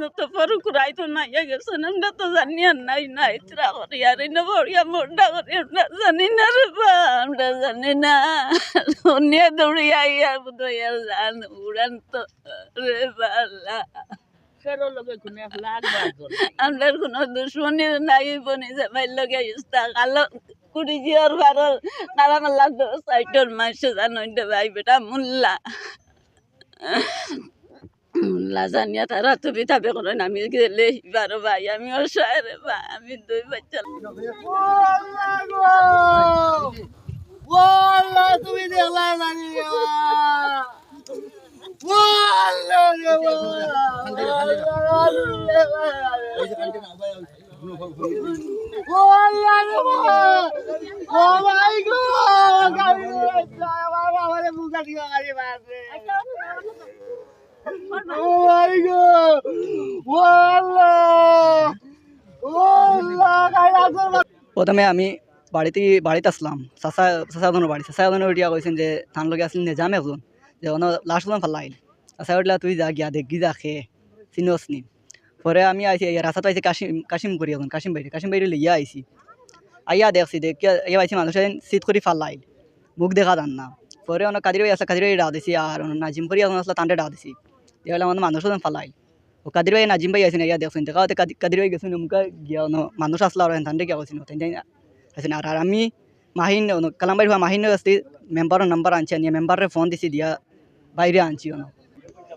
আর তো পরে কুড়াই তো নাই গেছেন আমরা তো জানি আর নাই নাই চিরা করি আর না বড়িয়া মোটা করি আমরা জানি না রে বা আমরা জানি না শুনিয়ে দৌড়িয়ে আইয়া বোধহয় আর জান উড়ান তো রে বালা আমরা কোনো দুশ্মনী নাই বনি জামাই লগে ইস্তা কালো কুড়ি জিয়ার ভারর কারাম লাগতো সাইটর মাসে জানো ভাই বেটা মুল্লা মুল্লা জানিয়া তারা তো পিঠা বেকরেন আমি গেলে বারো ভাই আমি অসহায় রে ভাই আমি দুই বাচ্চা তুমি দেখলা আসল প্রথমে আমি বাড়িতে বাড়িতে আসলাম। চাচা চাচাজনের বাড়ি। চাচাজনে উঠিয়া কইছেন যে, ধান লগে আসলেন নেজাম একজন যে অন লাস্ট জন ফাল্লাইল চাচা উঠলা তুই যা গিয়া দেখি যা খে, চিনোস নি। পরে আমি আইসি রাস্তাতে আইসি কাশিম কাশিম করি এখন, কাশিম বাইরে। কাশিম বাইরে লইয়া আইসি আইয়া দেখছি দেখিয়া ইয়া আইসি মানুষের সিট করে ফাল্লাইল মুখ দেখা যান না। পরে অনেক কাদির ভাই আসলে কাদির ভাই ডাক দিছি, আর অন্য নাজিম করি এখন আসলে তান্ডে ডাক দিছি। দেখলাম আমার মানুষ ফাল্লাইল ও কাদির ভাই নাজিম ভাই আইসিন ইয়া দেখছেন দেখা হতে কাদির ভাই গেছেন মুখা গিয়া মানুষ আসলে আর তান্ডে গিয়া গেছেন তাই আছেন আর আমি মাহিন কালামবাড়ি হওয়া মাহিন আসছি মেম্বারের নাম্বার আনছি আনিয়া মেম্বারে ফোন দিছি দিয়া বাইরে আনছি অন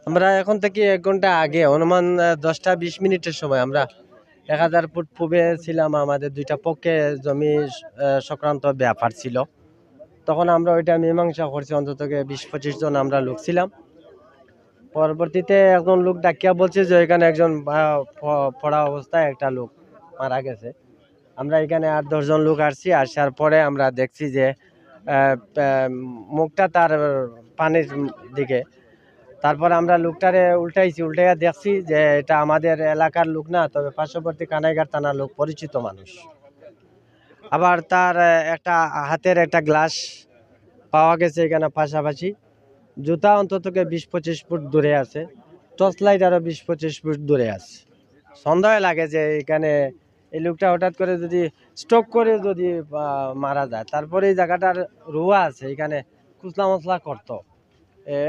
আমরা এখন থেকে এক ঘণ্টা আগে অনুমান দশটা বিশ মিনিটের সময় আমরা এক হাজার ফুট পূবে ছিলাম আমাদের দুইটা পক্ষে জমি সংক্রান্ত ব্যাপার ছিল তখন আমরা ওইটা মীমাংসা করছি অন্তত বিশ পঁচিশ জন আমরা লোক ছিলাম পরবর্তীতে একজন লোক ডাকিয়া বলছে যে এখানে একজন পড়া অবস্থায় একটা লোক মারা গেছে। আমরা এখানে আট দশজন লোক আসছি, আসার পরে আমরা দেখছি যে মুখটা তার পানির দিকে। তারপর আমরা লোকটারে উল্টাইছি, উল্টাইয়া দেখছি যে এটা আমাদের এলাকার লোক না, তবে পার্শ্ববর্তী কানাইঘাট থানার লোক, পরিচিত মানুষ। আবার তার একটা হাতের একটা গ্লাস পাওয়া গেছে এখানে পাশাপাশি। জুতা অন্তত বিশ পঁচিশ ফুট দূরে আছে টর্চ লাইট আরও বিশ পঁচিশ ফুট দূরে আছে। সন্দেহ লাগে যে এখানে এই লোকটা হঠাৎ করে যদি স্ট্রোক করে যদি মারা যায় তারপরে এই জায়গাটার রুয়া আছে এখানে কুচলা মশলা করতো।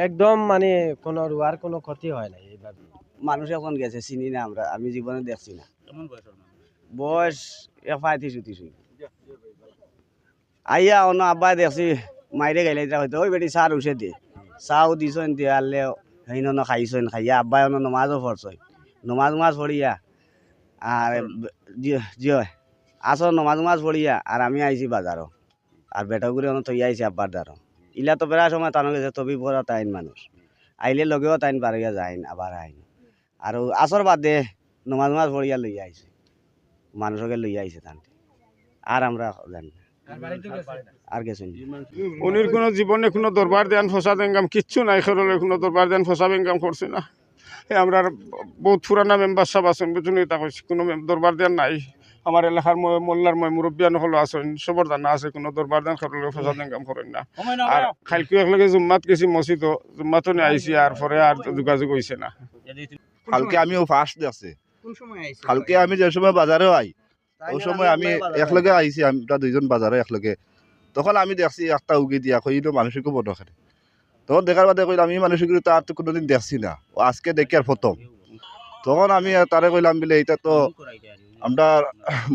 একদম মানে কোনো রুয়ার কোনো ক্ষতি হয় না এইভাবে। মানুষ এখন গেছে চিনি না আমরা আমি জীবনে দেখছি না। বয়স এ পঁয়ত্রিশ উঠিস আইয়া অন্য আব্বাই দেখছি মাইরে গেলে হয়তো ওই বেটি সার উঠে দিয়ে। চাও দিছন দিয়ে আনলে হেন ন খাইছন খাইয়া আব্বাই নমাজও পড়ছই নমাজ মাছ পড়িয়া আর জিও আসো নমাজ মাছ পড়িয়া আর আমি আইছি বাজারও আর বেটাগুড়ি অন্য থই আইছি আব্বার দ্বারও ইলা তো প্রায় সময় টানো গেছে তবি পড়া তাইন মানুষ আইলে লগেও তাইন পারিয়া যাইন আবার আইন। আৰু আচৰ বাদে নমাজ নমাজ পড়িয়া লই আইছে মানুষকে লই আইছে তান্তে আর আমরা জানি না আর কিছু নেই উনির কোনো জীবনে কোনো দরবার দেন ফসা বেঙ্গাম কিচ্ছু নাই খেরলে কোনো দরবার দেন ফসা বেঙ্গাম করছে না। এই আমরা বহুত পুরানা মেম্বার সব আছেন বুঝুন এটা কইছি কোনো দরবার দেন নাই। আমার এলাকার মই মোল্লার মই মুরব্বিয়ান হলো আছেন সবর জানা আছে কোনো দরবার দেন খেরলে ফসা বেঙ্গাম করেন না। আর খালকু একলগে জুম্মাত গেছি মসজিদ জুম্মাতো নিয়ে আইছি আর পরে আর যোগাযোগ হয়েছে না। কালকে আমিও ফার্স্ট কোন কালকে আমি যে সময় বাজারে আই ওই সময় আমি একলগে আইছি আমরা দুইজন বাজারে একলগে তখন আমি দেখছি একটা উগি দিয়া কইলো মানুষকে বড় খানে তখন দেখার বাদে কইলাম আমি মানুষকে তো আর তো কোনোদিন দেখছি না ও আজকে দেখি আর প্রথম তখন আমি তারে কইলাম বলে এটা তো আমরা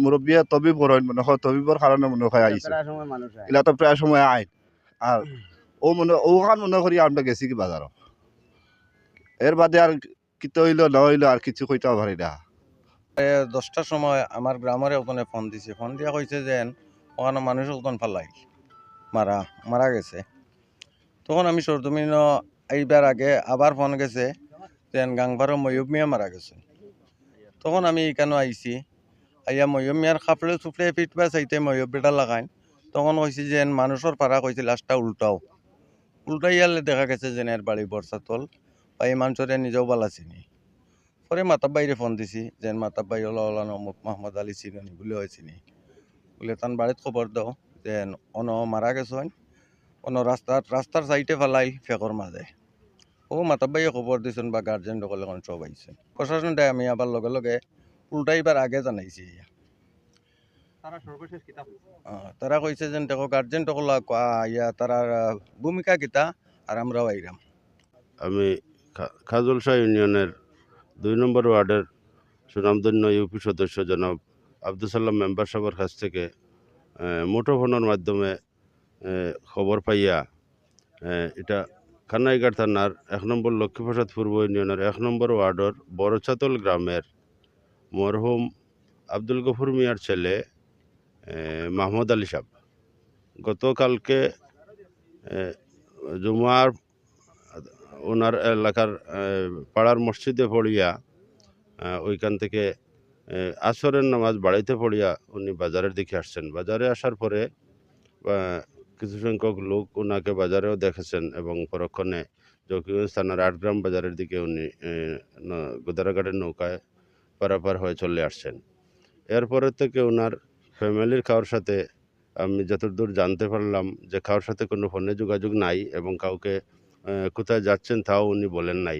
মুরব্বী তবিব করেন মনে হয় তবিবর কারণে মনে হয় আইছে প্রায় সময় মানুষ এলা তো প্রায় সময় আইন আর ও মনে ওখান মনে করি আমরা গেছি কি বাজারও এর বাদে আর কিতে হইল না হইল আর কিছু কইতে পারি না। দশটার সময় আমার গ্রামের ওখানে ফোন দিছে। ফোন দিয়া কইছে যে ওখানে মানুষ ওখান ফালাই মারা মারা গেছে। তখন আমি সরজমিন এইবার আগে আবার ফোন গেছে যে গাংবারও ময়ূব মিয়া মারা গেছে। তখন আমি এখানে আইছি আইয়া ময়ূব মিয়ার খাপড়ে চুপড়ে পিটবা চাইতে ময়ূব বেটা লাগাইন। তখন কইছি যে মানুষের পাড়া কইছে লাস্টটা উল্টাও। উল্টাইয়ালে দেখা গেছে যে এর বাড়ি বর্ষাতল বা এই মানুষরে নিজেও বালা চিনি। পরে মাতাব বাইরে ফোন দিছি, যেন মাতাব বাই ওলা ওলা নমুক মোহাম্মদ আলী চিনি বলে হয় চিনি। বলে তান বাড়িত খবর দাও। যেন অন মারা গেছেন অন রাস্তার রাস্তার সাইডে ফেলাই ফেকর মাঝে ও মাতাবাইয়ে খবর দিয়েছেন বা গার্জেন সকলে এখন সব আইছেন প্রশাসনটাই আমি আবার লগে লগে উল্টাইবার আগে জানাইছি। তারা কইছে যেন দেখো গার্জেন সকল ইয়া তারা ভূমিকা কিতা আর আমরাও আইরাম আমি খা- খাজলশাহ ইউনিয়নের দুই নম্বর ওয়ার্ডের সুনামধন্য ইউপি সদস্য জনাব আব্দুল সাল্লাম মেম্বার সাহেবের কাছ থেকে মুঠোফোনের মাধ্যমে খবর পাইয়া এটা কানাইঘাট থানার এক নম্বর লক্ষ্মীপ্রসাদ পূর্ব ইউনিয়নের এক নম্বর ওয়ার্ডের বড়চাতল গ্রামের মরহুম আব্দুল গফুর মিয়ার ছেলে মাহমুদ আলী সাহেব। গতকালকে জুমার ওনার এলাকার পাড়ার মসজিদে পড়িয়া ওইখান থেকে আসরের নামাজ বাড়িতে পড়িয়া উনি বাজারের দিকে আসছেন। বাজারে আসার পরে কিছু সংখ্যক লোক ওনাকে বাজারেও দেখেছেন এবং পরক্ষণে জকিগঞ্জ থানার আটগ্রাম বাজারের দিকে উনি গোদারাঘাটের নৌকায় পারাপার হয়ে চলে আসছেন। এরপরে থেকে ওনার ফ্যামিলির কারোর সাথে আমি যতদূর জানতে পারলাম যে কারোর সাথে কোনো ফোনে যোগাযোগ নাই এবং কাউকে কোথায় যাচ্ছেন তাও উনি বলেন নাই।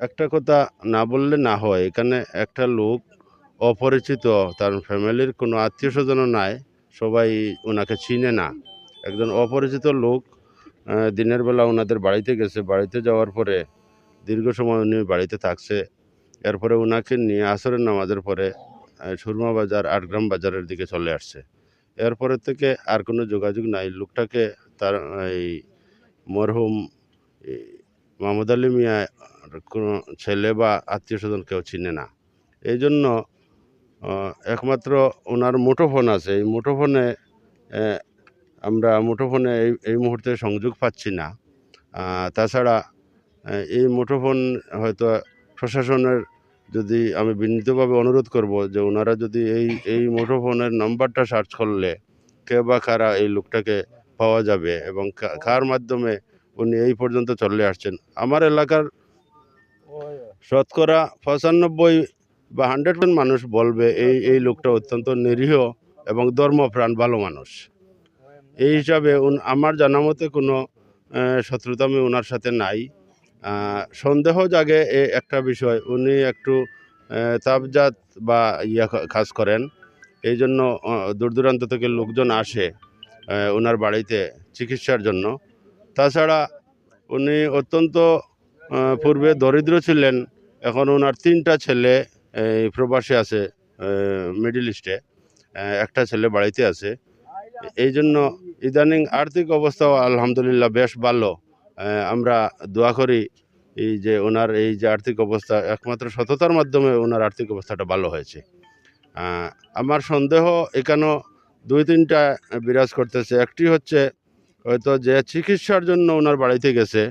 একটা কথা না বললে না হয়, এখানে একটা লোক অপরিচিত, তার ফ্যামিলির কোনো আত্মীয় স্বজনও নাই, সবাই ওনাকে চিনে না। একজন অপরিচিত লোক দিনের বেলা ওনাদের বাড়িতে গেছে। বাড়িতে যাওয়ার পরে দীর্ঘ সময় উনি বাড়িতে থাকছে। এরপরে ওনাকে নিয়ে আসরের নামাজের পরে সুরমা বাজার, আটগ্রাম বাজারের দিকে চলে আসছে। এরপরে থেকে আর কোনো যোগাযোগ নাই। লোকটাকে তার, এই মরহুম মাহমুদ আলী মিয়া কোনো ছেলে বা আত্মীয় স্বজন কেউ চিনে না। এই জন্য একমাত্র ওনার মুঠোফোন আছে। এই মুঠোফোনে আমরা মুঠোফোনে এই এই মুহূর্তে সংযোগ পাচ্ছি না। তাছাড়া এই মুঠোফোন হয়তো প্রশাসনের যদি আমি বিনীতভাবে অনুরোধ করব যে ওনারা যদি এই এই মুঠোফোনের নাম্বারটা সার্চ করলে কে বা কারা এই লোকটাকে পাওয়া যাবে এবং কার মাধ্যমে উনি এই পর্যন্ত চলে আসছেন। আমার এলাকার শতকরা পঁচানব্বই বা হান্ড্রেড মানুষ বলবে, এই এই লোকটা অত্যন্ত নিরীহ এবং ধর্মপ্রাণ, ভালো মানুষ। এই হিসাবে আমার জানা মতে কোনো শত্রুতা আমি ওনার সাথে নাই। সন্দেহ জাগে এ একটা বিষয়, উনি একটু তাপজাত বা ইয়া কাজ করেন। এই জন্য দূর দূরান্ত থেকে লোকজন আসে ওনার বাড়িতে চিকিৎসার জন্য। তাছাড়া উনি অত্যন্ত পূর্বে দরিদ্র ছিলেন, এখন ওনার তিনটা ছেলে এই প্রবাসে আছে মিডিল ইস্টে একটা ছেলে বাড়িতে আছে। এই জন্য ইদানিং আর্থিক অবস্থাও আলহামদুলিল্লাহ বেশ ভালো। আমরা দোয়া করি এই যে ওনার এই যে আর্থিক অবস্থা, একমাত্র সততার মাধ্যমে ওনার আর্থিক অবস্থাটা ভালো হয়েছে। আমার সন্দেহ এখানেও দুই তিনটা বিরাজ করতেছে। একটি হচ্ছে হয়তো যে চিকিৎসার জন্য ওনার বাড়িতে গেছে।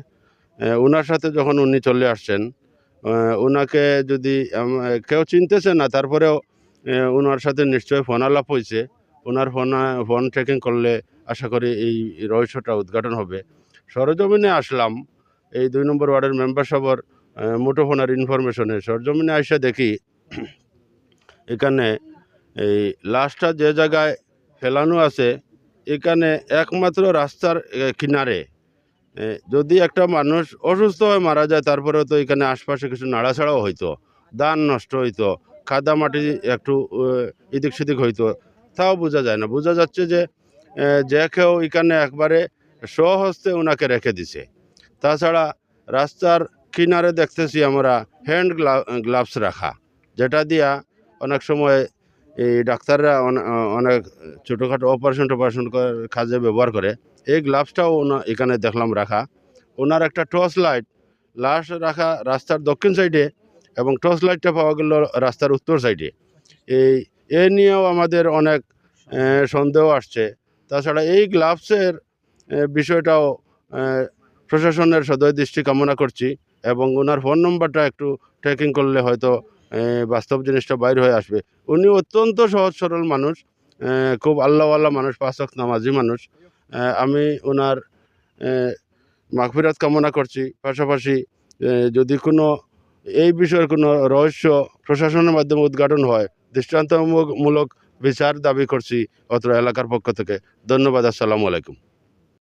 ওনার সাথে যখন উনি চলে আসছেন ওনাকে যদি কেউ চিনতেছে না, তারপরেও ওনার সাথে নিশ্চয়ই ফোন আলাপ হয়েছে। ওনার ফোন ফোন ট্রেকিং করলে আশা করি এই রহস্যটা উদ্ঘাটন হবে। সরজমিনে আসলাম, এই দুই নম্বর ওয়ার্ডের মেম্বার সবর মুঠোফোনের ইনফরমেশনে সরজমিনে আসে দেখি, এখানে এই লাশটা যে জায়গায় ফেলানো আছে, এখানে একমাত্র রাস্তার কিনারে। যদি একটা মানুষ অসুস্থ হয়ে মারা যায় তারপরে তো এখানে আশপাশে কিছু নাড়াছাড়াও হইতো, ধান নষ্ট হইতো কাদা মাটি একটু এদিক সেদিক হইতো, তাও বোঝা যায় না। বোঝা যাচ্ছে যে যে কেউ এখানে একবারে স্বহস্তে ওনাকে রেখে দিছে। তাছাড়া রাস্তার কিনারে দেখতেছি আমরা হ্যান্ড গ্লাভস রাখা, যেটা দিয়া অনেক সময় এই ডাক্তাররা অনেক ছোটোখাটো অপারেশন টপারেশন কাজে ব্যবহার করে। এই গ্লাভসটাও ওনা- এখানে দেখলাম রাখা। ওনার একটা টর্চ লাইট, লাশ রাখা রাস্তার দক্ষিণ সাইডে এবং টর্চ লাইটটা পাওয়া গেল রাস্তার উত্তর সাইডে। এই, এ নিয়েও আমাদের অনেক সন্দেহ আসছে। তাছাড়া এই গ্লাভসের বিষয়টাও প্রশাসনের সদয় দৃষ্টি কামনা করছি এবং ওনার ফোন নম্বরটা একটু ট্রেকিং করলে হয়তো বাস্তব জিনিসটা বাইর হয়ে আসবে। উনি অত্যন্ত সহজ সরল মানুষ খুব আল্লাহওয়ালা মানুষ পাঁচক নামাজি মানুষ। আমি ওনার মাগফিরাত কামনা করছি। পাশাপাশি যদি কোনো, এই বিষয়ের কোনো রহস্য প্রশাসনের মাধ্যমে উদ্ঘাটন হয়, দৃষ্টান্তমূলক বিচার দাবি করছি অত্র এলাকার পক্ষ থেকে। ধন্যবাদ, আসসালামু আলাইকুম।